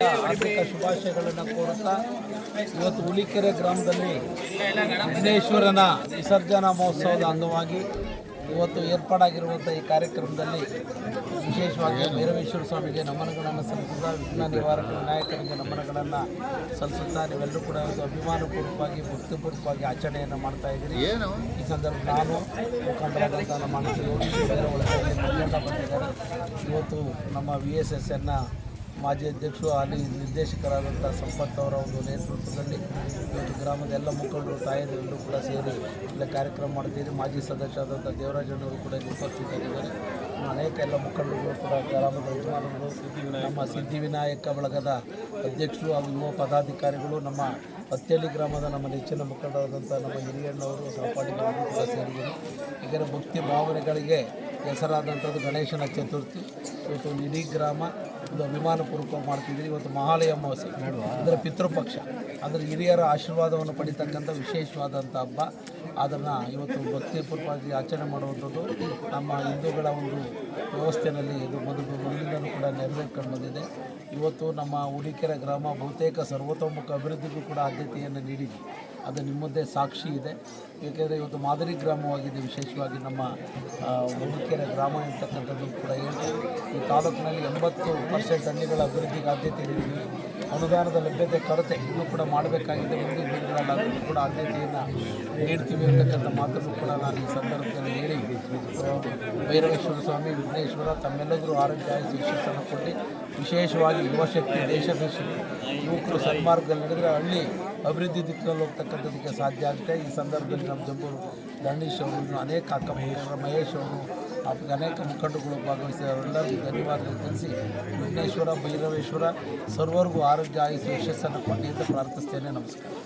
ಆರ್ಥಿಕ ಶುಭಾಶಯಗಳನ್ನು ಕೋರುತ್ತಾ ಇವತ್ತು ಹುಲಿಕೆರೆ ಗ್ರಾಮದಲ್ಲಿ ವಿಘ್ನೇಶ್ವರನ ವಿಸರ್ಜನಾ ಮಹೋತ್ಸವದ ಅಂಗವಾಗಿ ಇವತ್ತು ಏರ್ಪಾಡಾಗಿರುವಂಥ ಈ ಕಾರ್ಯಕ್ರಮದಲ್ಲಿ ವಿಶೇಷವಾಗಿ ಭೈರವೇಶ್ವರ ಸ್ವಾಮಿಗೆ ನಮನಗಳನ್ನು ಸಲ್ಲಿಸುತ್ತಾ ವಿಘ್ನ ನಿವಾರಕ ವಿನಾಯಕನಿಗೆ ನಮನಗಳನ್ನು ಸಲ್ಲಿಸುತ್ತಾ ನೀವೆಲ್ಲರೂ ಕೂಡ ಒಂದು ಅಭಿಮಾನಪೂರ್ವಕವಾಗಿ ಭಕ್ತಿಪೂರ್ವಕವಾಗಿ ಆಚರಣೆಯನ್ನು ಮಾಡ್ತಾ ಇದ್ದೀರಿ. ಏನು? ಈ ಸಂದರ್ಭ ನಾನು ಮುಖಂಡರಾದಂಥ ನಮ್ಮ ಬಂದಿದ್ದಾರೆ. ಇವತ್ತು ನಮ್ಮ ವಿ ಎಸ್ ಎಸ್ ಎನ್ನ ಮಾಜಿ ಅಧ್ಯಕ್ಷರು ಅಲ್ಲಿ ನಿರ್ದೇಶಕರಾದಂಥ ಸಂಪತ್ ಅವರ ಒಂದು ನೇತೃತ್ವದಲ್ಲಿ ಇವತ್ತು ಗ್ರಾಮದ ಎಲ್ಲ ಮುಖಂಡರು ತಾಯಂದಿರೆಲ್ಲರೂ ಕೂಡ ಸೇರಿ ಇಲ್ಲ ಕಾರ್ಯಕ್ರಮ ಮಾಡ್ತೀರಿ ಮಾಜಿ ಸದಸ್ಯರಾದಂಥ ದೇವರಾಜಣ್ಣವರು ಕೂಡ ಇಲ್ಲಿ ಉಪಸ್ಥಿತರಿದ್ದಾರೆ. ಅನೇಕ ಎಲ್ಲ ಮುಖಂಡರುಗಳು ಕೂಡ ಗ್ರಾಮದ ಯಜಮಾನರು ನಮ್ಮ ಸಿದ್ಧಿವಿನಾಯಕ ಬಳಗದ ಅಧ್ಯಕ್ಷರು ಹಾಗೂ ಯುವ ಪದಾಧಿಕಾರಿಗಳು, ನಮ್ಮ ಹತ್ತೇಳಿ ಗ್ರಾಮದ ನಮ್ಮ ನೆಚ್ಚಿನ ಮುಖಂಡರಾದಂಥ ನಮ್ಮ ಹಿರಿಯಣ್ಣವರು ಸಹಪಾಠಿಗಳು ಕೂಡ ಸೇರಿದರು ಇದರ ಭಕ್ತಿ ಭಾವನೆಗಳಿಗೆ ಹೆಸರಾದಂಥದ್ದು ಗಣೇಶನ ಚತುರ್ಥಿ. ಇವತ್ತು ಇಡೀ ಗ್ರಾಮ ಒಂದು ಅಭಿಮಾನಪೂರ್ವಕವಾಗಿ ಮಾಡ್ತಿದ್ದೀವಿ ಇವತ್ತು ಮಹಾಲಯ ಅಮಾವಾಸ್ಯೆ. ಅಂದರೆ ಪಿತೃಪಕ್ಷ. ಅಂದರೆ ಹಿರಿಯರ ಆಶೀರ್ವಾದವನ್ನು ಪಡಿತಕ್ಕಂಥ ವಿಶೇಷವಾದಂಥ ಹಬ್ಬ. ಅದನ್ನು ಇವತ್ತು ಭಕ್ತಿಪೂರ್ವಕವಾಗಿ ಆಚರಣೆ ಮಾಡುವಂಥದ್ದು. ನಮ್ಮ ಹಿಂದೂಗಳ ಒಂದು ವ್ಯವಸ್ಥೆಯಲ್ಲಿ ಇದು ಮೊದಲು ಮೊದಲಿಂದಲೂ ಕೂಡ ನೆರವೇರ್ಕೊಂಡು ಬಂದಿದೆ. ಇವತ್ತು ನಮ್ಮ ಹುಲಿಕೆರೆ ಗ್ರಾಮ ಬಹುತೇಕ ಸರ್ವತೋಮುಖ ಅಭಿವೃದ್ಧಿಗೂ ಕೂಡ ಆದ್ಯತೆಯನ್ನು ನೀಡಿದೆ. ಅದು ನಿಮ್ಮದೇ ಸಾಕ್ಷಿ ಇದೆ. ಏಕೆಂದರೆ ಇವತ್ತು ಮಾದರಿ ಗ್ರಾಮವಾಗಿದೆ. ವಿಶೇಷವಾಗಿ ನಮ್ಮ ಆ, ಗ್ರಾಮ ಇರ್ತಕ್ಕಂಥದ್ದು ಕೂಡ ಹೇಳಿದೆ ಈ ತಾಲೂಕಿನಲ್ಲಿ ಎಂಬತ್ತು ಪರ್ಸೆಂಟ್ ಹಳ್ಳಿಗಳ ಅಭಿವೃದ್ಧಿಗೆ ಆದ್ಯತೆ ನೀಡಿದೆ. ಅನುದಾನದ ಲಭ್ಯತೆ ಕೊರತೆ ಇನ್ನೂ ಕೂಡ ಮಾಡಬೇಕಾಗಿದೆ. ಮುಂದಿನ ದಿನಗಳಲ್ಲಿ ಕೂಡ ಆದ್ಯತೆಯನ್ನು ನೀಡ್ತೀವಿ ಅಂತಕ್ಕಂಥ ಮಾತನ್ನು ಕೂಡ ನಾನು ಈ ಭೈರವೇಶ್ವರ ಸ್ವಾಮಿ, ವಿಘ್ನೇಶ್ವರ ತಮ್ಮೆಲ್ಲರೂ ಆರೋಗ್ಯ ಶಿಕ್ಷಣ ಕೊಟ್ಟು ವಿಶೇಷವಾಗಿ ಯುವಶಕ್ತಿ ದೇಶದರ್ಶಿನಿ ಯುವಕರು ಸನ್ಮಾರ್ಗದಲ್ಲಿ ನಡೆದರೆ ಹಳ್ಳಿ ಅಭಿವೃದ್ಧಿ ದಿಕ್ಕಿನಲ್ಲಿ ಹೋಗ್ತಕ್ಕಂಥದ್ದಕ್ಕೆ ಸಾಧ್ಯ ಆಗುತ್ತೆ ಈ ಸಂದರ್ಭದಲ್ಲಿ ನಮ್ಮ ಜಂಬೂರು ದಂಡೀಶ್ ಅವರು ಅನೇಕ ಅಕ್ಕಪಕ್ಕದ ಮಹೇಶ್ ಅವರು ಅನೇಕ ಮುಖಂಡಗಳು ಭಾಗವಹಿಸಿದವರೆಲ್ಲರಿಗೂ ಧನ್ಯವಾದ ತಿಳಿಸಿ ವಿಘ್ನೇಶ್ವರ, ಭೈರವೇಶ್ವರ ಸರ್ವರಿಗೂ ಆರೋಗ್ಯ ಯಶಸ್ಸನ್ನು ಕೊಡಿ ಅಂತ ಪ್ರಾರ್ಥಿಸ್ತೇನೆ. ನಮಸ್ಕಾರ.